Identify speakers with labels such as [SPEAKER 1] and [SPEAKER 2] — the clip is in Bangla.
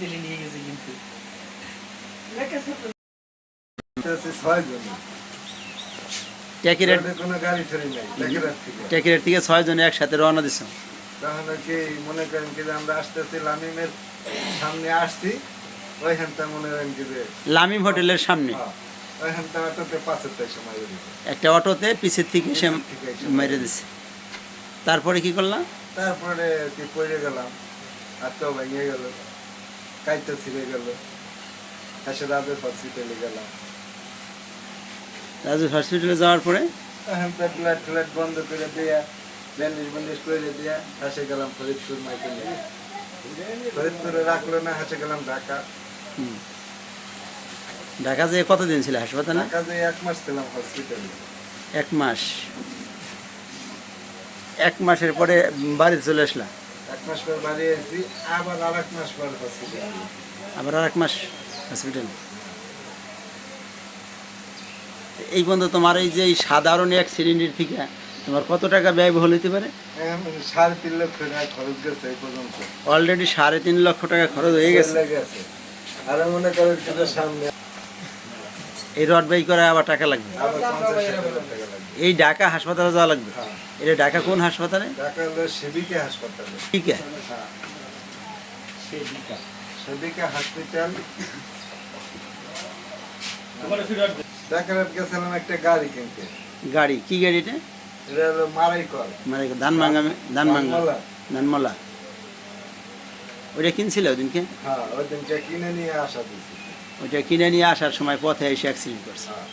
[SPEAKER 1] দিলে নিয়ে গেছে কিন্তু
[SPEAKER 2] থেকে
[SPEAKER 3] ছয় জনে একসাথে রওনা
[SPEAKER 2] কি মনে করেন কি যে আমরা আসতেছি লামিমের সামনে আসছি ওইখানটা মনে করেন কি যে
[SPEAKER 3] লামিম হোটেলের সামনে।
[SPEAKER 2] ওইখানটা অটোতে পাঁচের সময়
[SPEAKER 3] একটা অটোতে পিছের থেকে সে মেরে দিছে। তারপরে কি করলাম?
[SPEAKER 2] তারপরে কি পড়ে গেলাম। তো ভেঙে গেল। কাইতে ছিঁড়ে গেল। এসে রাজের হসপিটালে গেলাম।
[SPEAKER 3] রাজু হসপিটালে যাওয়ার পরে?
[SPEAKER 2] ব্লাড ফ্লাড বন্ধ করে দিয়া ব্যান্ডেজ ব্যান্ডেজ করে দিয়া হাসে গেলাম ফরিদপুর মাইকে ফরিদপুরে রাখল না হাসে গেলাম ঢাকা।
[SPEAKER 3] ঢাকা যেয়ে কতদিন ছিল হাসপাতালে?
[SPEAKER 2] ঢাকা যে এক মাস ছিলাম হসপিটালে
[SPEAKER 3] এক মাস। এক মাসের পরে বাড়ি চলে আসলাম
[SPEAKER 2] এক মাস পর বাড়ি এসেছি আবার আর এক মাস পর হসপিটালে
[SPEAKER 3] আবার আর এক মাস হসপিটালে এই পর্যন্ত তোমার এই যে সাধারণ এক সিলিন্ডার থেকে তোমার কত টাকা ব্যয় ব্যয়বহুল হতে পারে?
[SPEAKER 2] সাড়ে তিন লক্ষ টাকা খরচ গেছে এই পর্যন্ত।
[SPEAKER 3] অলরেডি সাড়ে তিন লক্ষ টাকা খরচ হয়ে গেছে।
[SPEAKER 2] আর মনে কিন্তু সামনে
[SPEAKER 3] এই রড বাই করে আবার টাকা লাগবে। এই ঢাকা হাসপাতালে যাওয়া লাগবে।
[SPEAKER 2] হ্যাঁ
[SPEAKER 3] এটা ঢাকা কোন হাসপাতালে?
[SPEAKER 2] হ্যাঁ গাড়ি কিনতে।
[SPEAKER 3] গাড়ি কি গাড়ি এটা? ধান ধান ধানমলা। ওইটা কিনছিল
[SPEAKER 2] হ্যাঁ ওই দিনটা কিনে নিয়ে আসা দিছি।
[SPEAKER 3] ওইটা কিনে নিয়ে আসার সময় পথে এসে অ্যাক্সিডেন্ট করছে।
[SPEAKER 2] হ্যাঁ।